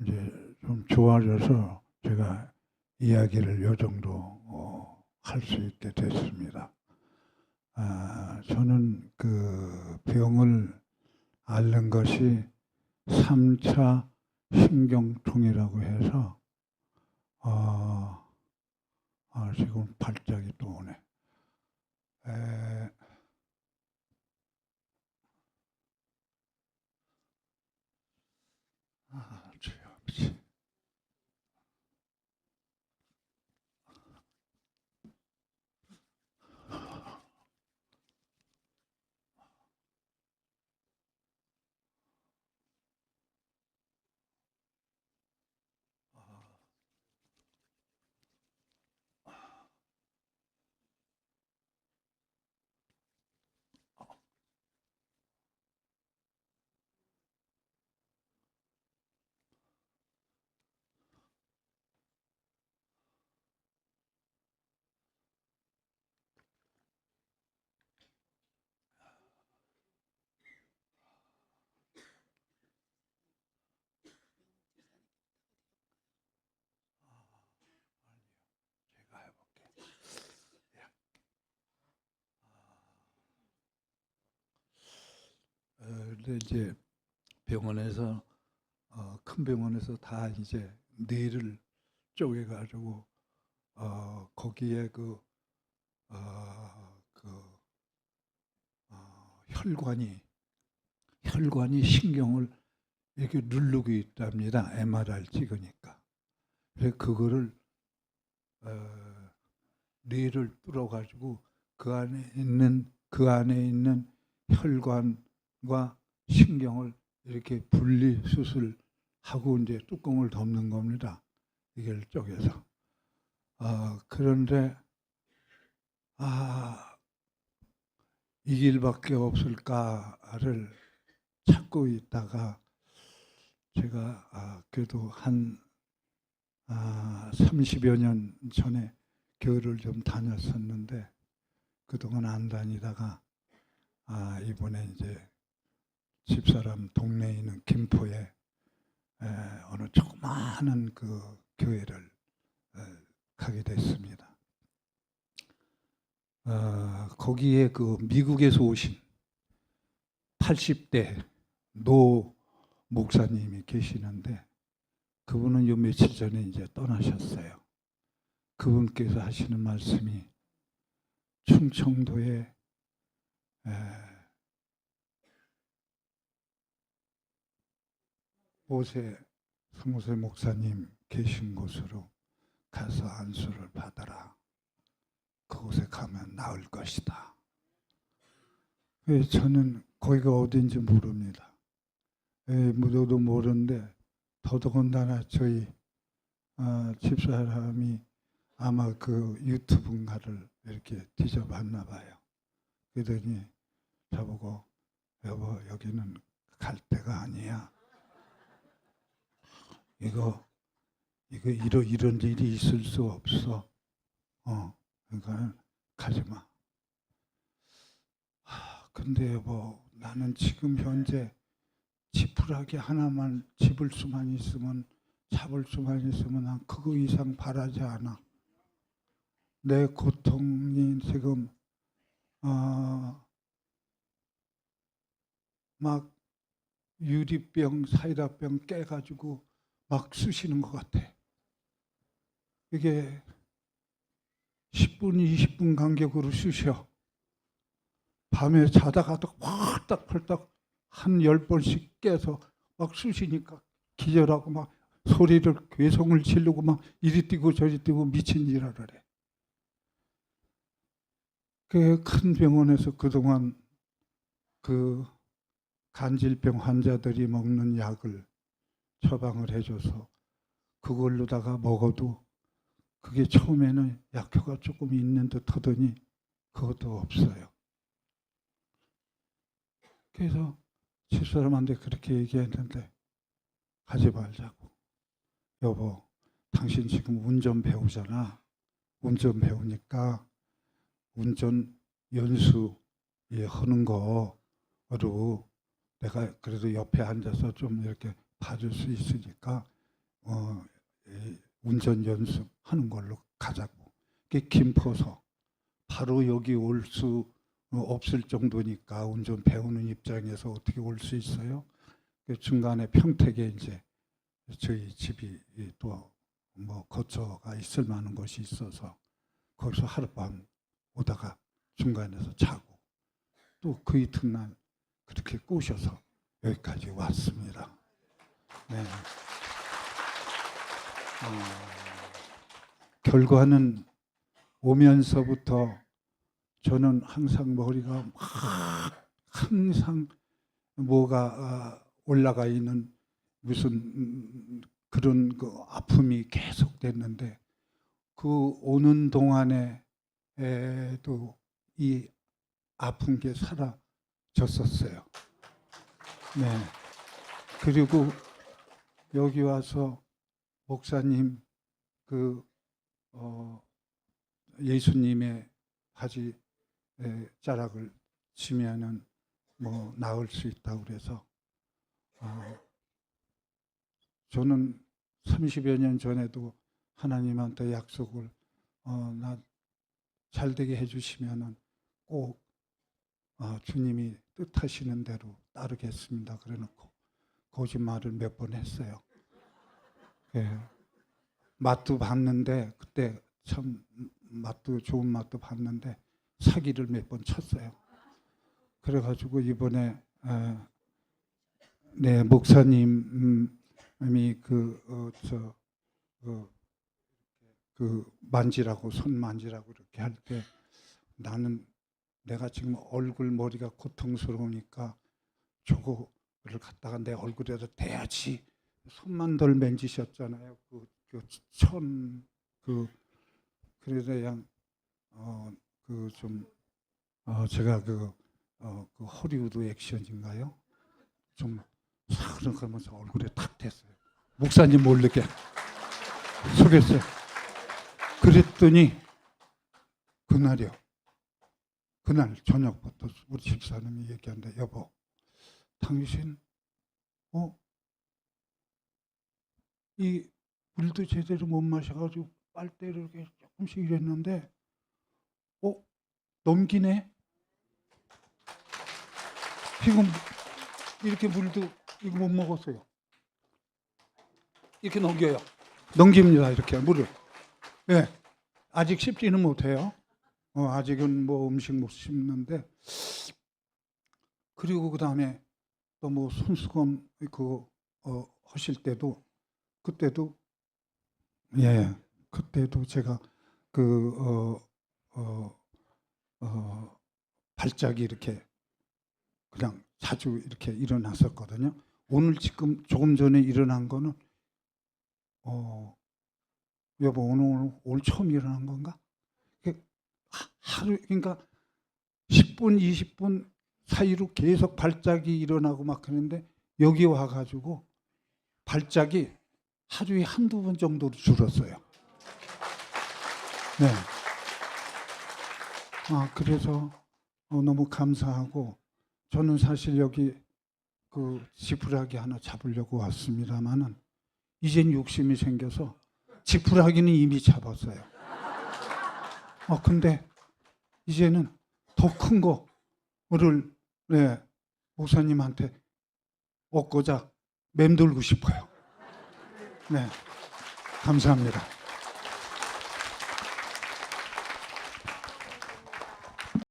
이제 좀 좋아져서 제가 이야기를 요 정도 어, 할수 있게 됐습니다. 아, 저는 그 병을 앓는 것이 3차 신경통이라고 해서 어, 아, 지금 발작이 또 오네. 에, 어, 근데 이제 병원에서 어, 큰 병원에서 다 이제 뇌를 쪼개 가지고 어, 거기에 그, 어, 그 어, 혈관이 혈관이 신경을 이렇게 누르고 있답니다. MRI 찍으니까. 그래서 그거를 어, 뇌를 뚫어 가지고 그 안에 있는 그 안에 있는 혈관과 신경을 이렇게 분리 수술하고 이제 뚜껑을 덮는 겁니다. 이걸 쪼개서. 아, 그런데 아, 이 길밖에 없을까를 찾고 있다가 제가 아, 그래도 한 아, 30여 년 전에 교회를 좀 다녔었는데 그동안 안 다니다가 아, 이번에 이제 집사람 동네에 있는 김포에 에, 어느 조그마한 그 교회를 에, 가게 됐습니다. 어, 거기에 그 미국에서 오신 80대 노 목사님이 계시는데 그분은 요 며칠 전에 이제 떠나셨어요. 그분께서 하시는 말씀이 충청도에 에, 오세 성세 목사님 계신 곳으로 가서 안수를 받아라. 그곳에 가면 나을 것이다. 예, 저는 거기가 어딘지 모릅니다. 예, 저도 모르는데 더더군다나 저희 아, 집사람이 아마 그 유튜브인가를 이렇게 뒤져봤나 봐요. 그러더니 저보고 여보 여기는 갈 데가 아니야. 이거 이거 이런 이런 일이 있을 수 없어. 어, 그러니까 가지 마. 하, 근데 여보 나는 지금 현재 지푸라기 하나만 집을 수만 있으면 잡을 수만 있으면 난 그거 이상 바라지 않아. 내 고통이 지금 어, 막 유리병, 사이다병 깨가지고 막 쑤시는 것 같아. 이게 10분, 20분 간격으로 쑤셔. 밤에 자다가도 펄딱 한열 번씩 깨서 막 쑤시니까 기절하고 막 소리를 괴성을 지르고 막 이리 뛰고 저리 뛰고 미친 일을 해. 그 큰 병원에서 그동안 그 간질병 환자들이 먹는 약을 처방을 해줘서 그걸로다가 먹어도 그게 처음에는 약효가 조금 있는 듯 하더니 그것도 없어요. 그래서 집사람한테 그렇게 얘기했는데 가지 말자고. 여보, 당신 지금 운전 배우잖아. 운전 배우니까 운전 연수 예, 하는 거로 내가 그래도 옆에 앉아서 좀 이렇게 봐줄 수 있으니까 어, 이 운전 연습하는 걸로 가자고. 그게 김포서 바로 여기 올 수 없을 정도니까 운전 배우는 입장에서 어떻게 올 수 있어요? 그 중간에 평택에 이제 저희 집이 또 뭐 거처가 있을 만한 곳이 있어서 거기서 하룻밤 오다가 중간에서 자고 또 그 이튿날 그렇게 꼬셔서 여기까지 왔습니다. 네. 어, 결과는 오면서부터 저는 항상 머리가 막 항상 뭐가 아, 올라가 있는 무슨 음, 그런 그 아픔이 계속됐는데 그 오는 동안에도 이 아픈 게 사라졌었어요. 네. 그리고 여기 와서 목사님 그 어, 예수님의 바지 에, 자락을 치면은 뭐 나을 수 있다고 그래서 어, 저는 30여 년 전에도 하나님한테 약속을 어, 나 잘되게 해주시면은 꼭 어, 주님이 뜻하시는 대로 따르겠습니다. 그래놓고 거짓말을 몇 번 했어요. 예. 맛도 봤는데 그때 참 맛도 좋은 맛도 봤는데 사기를 몇 번 쳤어요. 그래가지고 이번에 에, 네 목사님이 그저그 그, 그 만지라고 손 만지라고 이렇게 할 때 나는 내가 지금 얼굴 머리가 고통스러우니까 저거를 갖다가 내 얼굴에다 대야지 손만 덜 만지셨잖아요. 그, 그 천 그 그래서 그냥 어그 좀 어, 제가 그, 어, 그 허리우드 액션인가요? 좀 사그러 가면서 얼굴에 탁 댔어요. 목사님 모르게 속였어요. 그랬더니 그날이요. 그날 저녁부터 우리 집사님이 얘기한다. 여보, 당신 어? 이 물도 제대로 못 마셔가지고 빨대를 이렇게 조금씩 이랬는데 어? 넘기네? 지금 이렇게 물도 이거 못 먹었어요. 이렇게 넘겨요. 넘깁니다. 이렇게 물을. 예. 아직 씹지는 못해요. 어, 아직은 뭐 음식 못 씹는데 그리고 그 다음에 또 뭐 손수건 그 어, 하실 때도 그때도 예 그때도 제가 그 어, 어, 어, 발작이 이렇게 그냥 자주 이렇게 일어났었거든요. 오늘 지금 조금 전에 일어난 거는 어 여보 오늘 오늘 처음 일어난 건가? 하루 그러니까 10분 20분 사이로 계속 발작이 일어나고 막 그러는데 여기 와 가지고 발작이 하루에 한두 번 정도로 줄었어요. 네. 아, 그래서 어, 너무 감사하고 저는 사실 여기 그 지푸라기 하나 잡으려고 왔습니다만은 이젠 욕심이 생겨서 지푸라기는 이미 잡았어요. 어, 근데 이제는 더 큰 거를 네, 목사님한테 얻고자 맴돌고 싶어요. 네, 감사합니다.